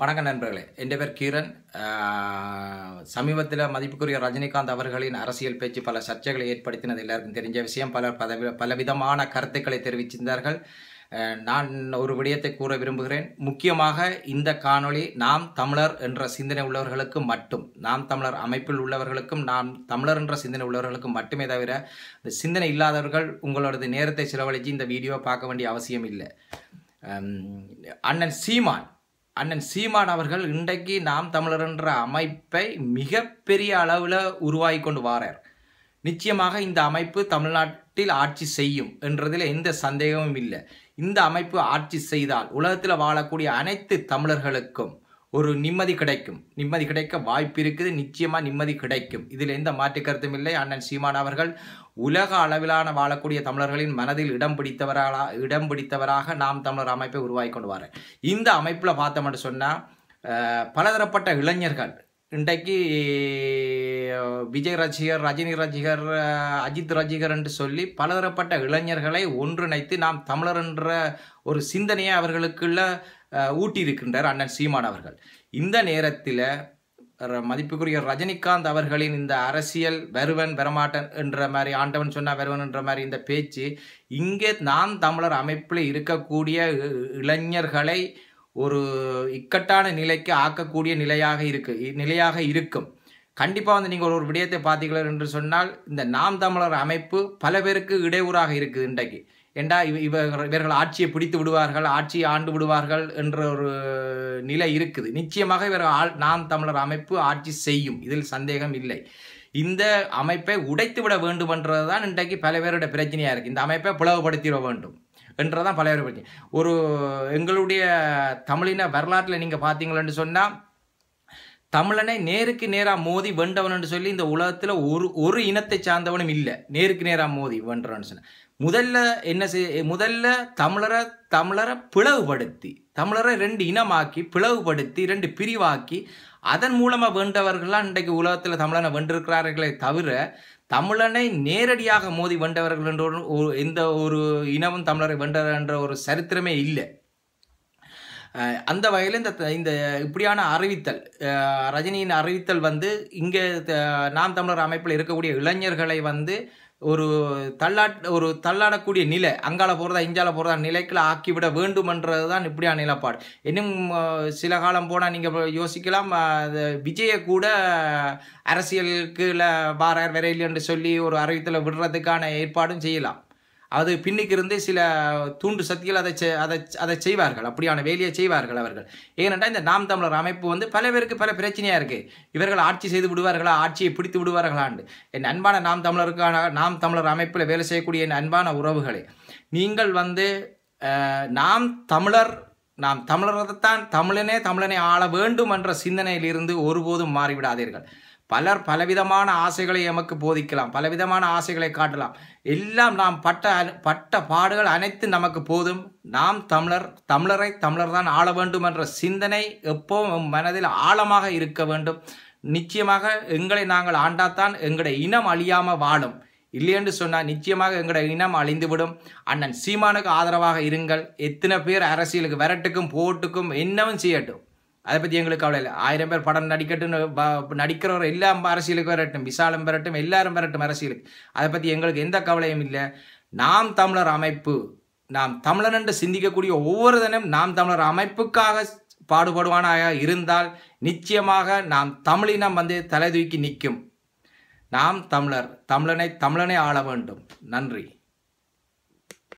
வணக்கம் நண்பர்களே. என் பேர் கீரன். சமீபத்தில் மதிப்புக்குரிய ரஜினிகாந்த் அவர்களின் அரசியல் பேச்சு பல சர்ச்சைகளை ஏற்படுத்தினது எல்லாருக்கும் தெரிஞ்ச விஷயம். பலர் பல பலவிதமான கருத்துக்களை தெரிவித்திருந்தார்கள் நான் ஒரு விடயத்தை கூற விரும்புகிறேன். முக்கியமாக இந்த காணொளி நாம் தமிழர் என்ற சிந்தனை உள்ளவர்களுக்கு மட்டும் நாம் தமிழர் அமைப்பில் உள்ளவர்களுக்கும் நாம் தமிழர் என்ற சிந்தனை உள்ளவர்களுக்கும் மட்டுமே தவிர இந்த சிந்தனை இல்லாதவர்கள் உங்களோடது நேரத்தை செலவழித்து இந்த வீடியோவை பார்க்க வேண்டிய அவசியம் இல்லை. அண்ணன் சீமான் அண்ணன் சீமான் அவர்கள் இன்றைக்கு நாம் தமிழர் என்ற அமைப்பை மிகப்பெரிய அளவில் உருவாகி கொண்டு வாரார். நிச்சயமாக இந்த அமைப்பு தமிழ்நாட்டில் ஆட்சி செய்யும் என்றதில் எந்த சந்தேகமும் இல்லை. இந்த அமைப்பு ஆட்சி செய்தால் உலகத்தில் வாழக்கூடிய அனைத்து தமிழர்களுக்கும் ஒரு நிம்மதி கிடைக்கும். நிம்மதி கிடைக்க வாய்ப்பு இருக்குது. நிச்சயமாக நிம்மதி கிடைக்கும். இதில் எந்த மாற்று கருத்தும் இல்லை. அண்ணன் சீமான் அவர்கள் உலக அளவிலான வாழக்கூடிய தமிழர்களின் மனதில் இடம் பிடித்தவராக இடம் பிடித்தவராக நாம் தமிழர் அமைப்பை உருவாக்கி கொண்டு வர. இந்த அமைப்பில் பார்த்தோம்னு சொன்னால் பலதரப்பட்ட இளைஞர்கள் இன்றைக்கு விஜய் ரசிகர் ரஜினி ரசிகர் அஜித் ரசிகர் என்று சொல்லி பலதரப்பட்ட இளைஞர்களை ஒன்றிணைத்து நாம் தமிழர் என்ற ஒரு சிந்தனையை அவர்களுக்குள்ள ஊட்டியிருக்கின்றார் அண்ணன் சீமான் அவர்கள். இந்த நேரத்தில் மதிப்புக்குரிய ரஜினிகாந்த் அவர்களின் இந்த அரசியல் வருவன் வரமாட்டன் என்ற மாதிரி ஆண்டவன் சொன்னா வருவன் என்ற மாதிரி இந்த பேச்சு இங்கே நாம் தமிழர் அமைப்பில் இருக்கக்கூடிய இளைஞர்களை ஒரு இக்கட்டான நிலைக்கு ஆக்கக்கூடிய நிலையாக இருக்கு இ- நிலையாக இருக்கும். கண்டிப்பாக வந்து நீங்கள் ஒரு விடயத்தை பார்த்தீர்கள் என்று சொன்னால் இந்த நாம் தமிழர் அமைப்பு பல பேருக்கு இடையூறாக இருக்குது இன்றைக்கு. ஏண்டா இவ இவர்கள் இவர்கள் ஆட்சியை பிடித்து விடுவார்கள் ஆட்சியை ஆண்டு விடுவார்கள் என்ற ஒரு நிலை இருக்குது. நிச்சயமாக இவர்கள் ஆள் நாம் தமிழர் அமைப்பு ஆட்சி செய்யும். இதில் சந்தேகம் இல்லை. இந்த அமைப்பை உடைத்து விட வேண்டும் என்றதுதான் இன்றைக்கு பல பேருடைய பிரச்சனையாக இருக்குது இந்த அமைப்பை பிளவுபடுத்திட வேண்டும் என்றதான் பல பேர் பிரச்சனை. ஒரு எங்களுடைய தமிழின வரலாற்றில் நீங்கள் பார்த்தீங்களன்னு சொன்னால் தமிழனை நேருக்கு நேராக மோதி வென்றவன் சொல்லி இந்த உலகத்தில் ஒரு ஒரு இனத்தை சார்ந்தவனும் இல்லை. நேருக்கு நேராக மோதி வென்றவன் சொன்ன. முதல்ல என்ன செய் முதல்ல தமிழரை தமிழரை பிளவுபடுத்தி தமிழரை ரெண்டு இனமாக்கி பிளவுபடுத்தி ரெண்டு பிரிவாக்கி அதன் மூலமாக வென்றவர்கள்லாம் இன்றைக்கு உலகத்தில் தமிழனை வென்றிருக்கிறார்களே தவிர தமிழனை நேரடியாக மோதி வென்றவர்கள் என்ற ஒரு எந்த ஒரு இனமும் தமிழரை வென்ற என்ற ஒரு சரித்திரமே இல்லை. அந்த வகையில் இந்த இந்த இப்படியான அறிவித்தல் ரஜினியின் அறிவித்தல் வந்து இங்கே நாம் தமிழர் அமைப்பில் இருக்கக்கூடிய இளைஞர்களை வந்து ஒரு தள்ளாட் ஒரு தள்ளாடக்கூடிய நிலை அங்கால போகிறதா இஞ்சால போகிறதா நிலைக்குள்ள ஆக்கிவிட வேண்டுமென்றது தான் இப்படியான நிலப்பாடு. இன்னும் சில காலம் போனால் நீங்கள் யோசிக்கலாம் அது விஜயை கூட அரசியலுக்கு வாரார் வரையில் என்று சொல்லி ஒரு அறிவித்தலை விடுறதுக்கான ஏற்பாடும் செய்யலாம். அது பின்னுக்கு இருந்து சில தூண்டு சக்திகள் அதை அதை அதை செய்வார்கள். அப்படியான வேலையை செய்வார்கள் அவர்கள். ஏனென்றால் இந்த நாம் தமிழர் அமைப்பு வந்து பல பேருக்கு பல பிரச்சனையாக இருக்குது இவர்கள் ஆட்சி செய்து விடுவார்களா? ஆட்சியை பிடித்து விடுவார்களாண்டு. என் அன்பான நாம் தமிழருக்கான நாம் தமிழர் அமைப்பில் வேலை செய்யக்கூடிய என் அன்பான உறவுகளே நீங்கள் வந்து நாம் தமிழர் நாம் தமிழரைத்தான் தமிழனே தமிழனை ஆள வேண்டும் என்ற சிந்தனையிலிருந்து ஒருபோதும் மாறிவிடாதீர்கள். பலர் பலவிதமான ஆசைகளை எமக்கு போதிக்கலாம் பலவிதமான ஆசைகளை காட்டலாம். எல்லாம் நாம் பட்ட அனு- பட்ட பாடுகள் அனைத்தும் நமக்கு போதும். நாம் தமிழர் தமிழரை தமிழர் தான் ஆள வேண்டும் என்ற சிந்தனை எப்போவும் மனதில் ஆழமாக இருக்க வேண்டும். நிச்சயமாக எங்களை நாங்கள் ஆண்டாத்தான் எங்களுடைய இனம் அழியாமல் வாழும். இல்லையென்று சொன்னால் நிச்சயமாக எங்களுடைய இனம் அழிந்துவிடும். அண்ணன் சீமானுக்கு ஆதரவாக இருங்கள். எத்தனை பேர் அரசியலுக்கு விரட்டுக்கும் போட்டுக்கும் என்னவும் செய்யட்டும். அதை பற்றி எங்களுக்கு கவலை இல்லை. ஆயிரம் பேர் படம் நடிக்கட்டும்னு நடிக்கிறவர் எல்லாம் அரசியலுக்கு வரட்டும் விசாலம் பெறட்டும் எல்லாரும் பெறட்டும் அரசியலுக்கு. அதை பற்றி எங்களுக்கு எந்த கவலையும் இல்லை. நாம் தமிழர் அமைப்பு நாம் தமிழன் என்று சிந்திக்கக்கூடிய ஒவ்வொரு தினம் நாம் தமிழர் அமைப்புக்காக பாடுபடுவானாக இருந்தால் நிச்சயமாக நாம் தமிழினம் வந்து தலை தூக்கி நிற்கும். நாம் தமிழர் தமிழனை தமிழனை ஆள வேண்டும். நன்றி.